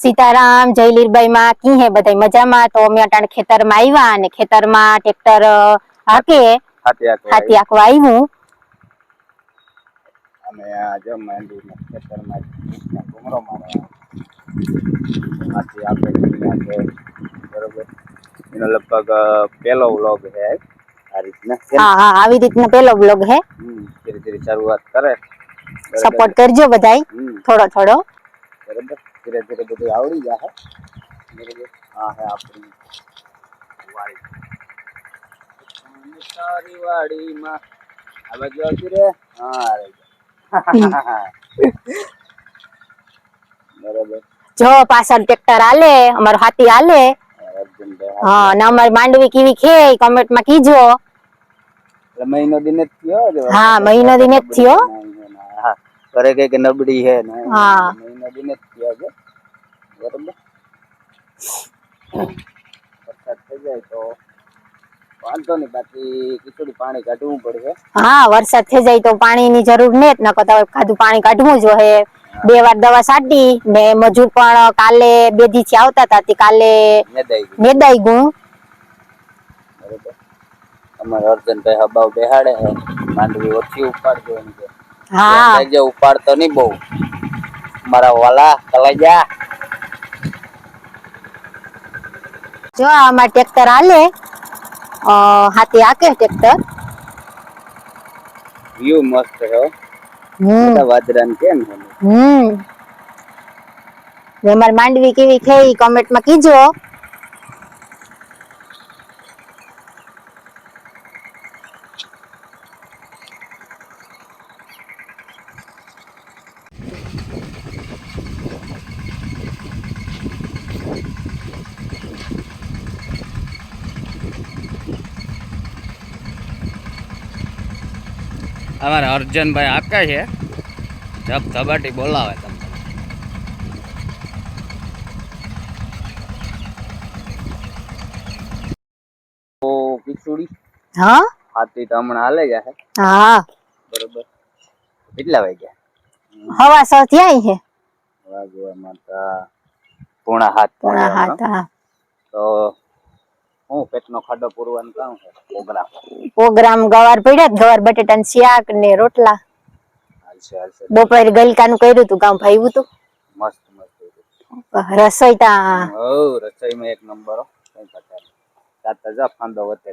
સીતારામ જય લીરબાઈ માં કી હે બધા મજામાં? તો અમે અટાણે ખેતરમાં આવ્યા અને ખેતરમાં ટ્રેક્ટર હાકે હાથી આખો આખવા આવ્યું અમે હાથી આપણે બરોબર. એનો લગભગ પહેલો વ્લોગ છે આ રીતના. હા હા આવી રીતનો પેલો બ્લોગ હે ધીરે ધીરે શરૂઆત કરે. સપોર્ટ કરજો બધાય. થોડો થોડો. બરોબર. ધીરે ધીરે બધું આવડી જાય બરોબર હા હે આપણી વાડી તારી વાડીમાં આ બાજુ આવતી રે હા રહી ગયા. બરોબર જો પાછળ ટ્રેક્ટર હાલે અમારો હાથી હાલે અર્જુનભાઈ હા અને અમારી માંડવી કેવી ખે કમેન્ટમાં કીજો એટલે મહિનો દિન જ થયો છે હા, મહિનો દિન જ થયો. હા ઘરે કઈ કે નબળી હે ને હા. મહિનો દિન જ થયો છે બરોબર વરસાદ થઈ જાય તો વાંધો નહીં બાકી ખીચડી પાણી કાઢવું પડશે હા વરસાદ થઈ જાય તો પાણીની જરૂર ને જ નકર તો ખાધું પાણી કાઢવું જોઈએ બે વાર દવા સાટી ને મજૂર પણ કાલે બેથી આવતા હતા કાલે મેદાઈ ગયું. મેદાઈ બરોબર. અમારે અર્જનભાઈ હબાવ બેહાડે માંડવી ઓછી ઉપાડજો એમ કે. હા. જે ઉપાડતો નહીં બહુ. મારા વાલા કલાજા જો. આમાં ટ્રેક્ટર હાલે. અ, હાથી હાકે ટ્રેક્ટર વ્યૂ મસ્ત છે હો. હમ. બધા વાદરાને કેમ છે હમ. ને અમારી માંડવી કેવી છે ઈ comment માં કીજો. અમારા અર્જનભાઈ આકા છે? જબ ધબાટી બોલાવે તમને. તો પીછુડી. હા? હાથી તો હમણાં હાલે જાય હા. બરોબર. કેટલા વાગ્યા? હવા સો થયા છે. વાગવામાં તો પોણા હાથ પોણા થયા, હાથ હા. તો હું પેટનો ખાડો પૂરવાનું કામ છે? પ્રોગ્રામ. પ્રોગ્રામ ગવાર પડ્યા ગવાર બટેટા શાક ને રોટલા. બપોરે ગલકાનું કર્યું હતું કામ ભાઈવું તું. મસ્ત મસ્ત રસોઈ તા. હો રસોઈમાં એક નંબર કઈ પતા તાતા જા ફાંદો વતે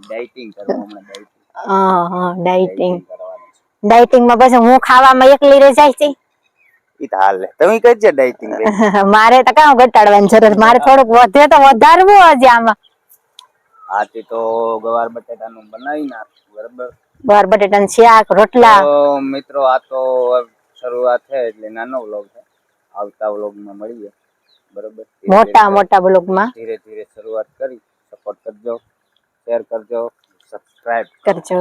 ડાઇટિંગ કરવા હમણાં ડાઇટિંગ હા હા ડાયટિંગ. ડાયટિંગમાં પછી હું ખાવામાં એકલી રહી જાય છે? ઈ તો હાલે. તમે કઈ છે મારે તો કામ ઘટાડવાની જરૂર મારે થોડુંક વધે તો વધારવું હજી આમાં. આથી તો ગવાર બટેટાનું બનાવી નાખ બરાબર? ગવાર બટેટા શાક રોટલા. મિત્રો આ તો શરૂઆત છે એટલે નાનો વ્લોગ છે. આવતા વ્લોગમાં મળીએ. બરોબર? મોટા મોટા બ્લોગમાં ધીરે ધીરે શરૂઆત કરી. સપોર્ટ કરજો શેર કરજો સબસ્ક્રાઇબ કરજો.